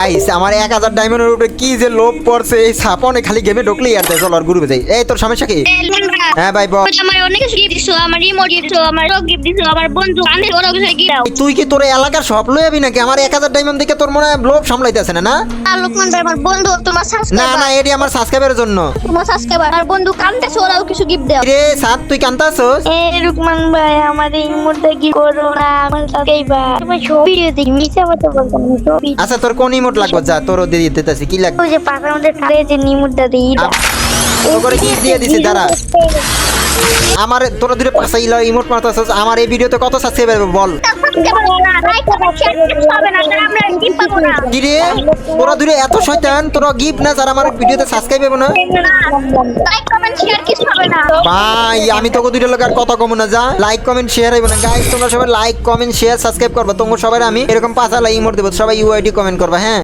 আইস আমার এক হাজার ডায়মন্ডের উপরে কি যে লোভ পড়ছে এই সাপনে খালি গেমে ঢুকলেই আর দেয় চল আর গ্রুপে যাই এই তোর সমস্যা কি? হ্যাঁ ভাই বল। আমার অনেক কিছু গিফট দিছো আমার রিমোট দিছো আমার রোগ গিফট দিছো আমার বন্ধু কানে ওরা কিছু গিফট তুই কি তোর এলাকার সব লই যাবি নাকি? আমার এক হাজার ডায়মন্ড দেখে তোর মনে হয় লোভ সামলাইতেছে না না? আর লোকমান ভাই আমার বন্ধু তোমার না সাবস্ক্রাইবার না এটি আমার সাবস্ক্রাইবের জন্য। তোমার সাবস্ক্রাইবার আমার বন্ধু ওরাও কিছু গিফট দাও। রে সাত তুই এ রুকমান ভাই আমার এই মুহূর্তে কি করো না? আমার ছবি মতো বলতো না ছবি। আচ্ছা তোর কোন ইমোট লাগবে? যা তোর দিয়ে দিতেছি কি লাগবে? ওই যে পাখার মধ্যে থাকে যে নিমুরটা দিই কি দিয়ে দিছি দাঁড়া। আমার তোরা দূরে পাশা ইলা ইমোট মারতাছস আমার এই ভিডিওতে কত সাবস্ক্রাইবার বল। কি রে তোরা দূরে এত শয়তান তোরা গিফট না যারা আমার ভিডিওতে সাবস্ক্রাইব হবে না। ভাই আমি তোকে দুইটা লোক আর কথা কমো না যা। লাইক কমেন্ট শেয়ার না। গাইস তোমরা সবাই লাইক কমেন্ট শেয়ার সাবস্ক্রাইব করবা। তোমরা সবাই আমি এরকম পাঁচা লাই ইমোট দেবো। সবাই ইউআইডি কমেন্ট করবা হ্যাঁ?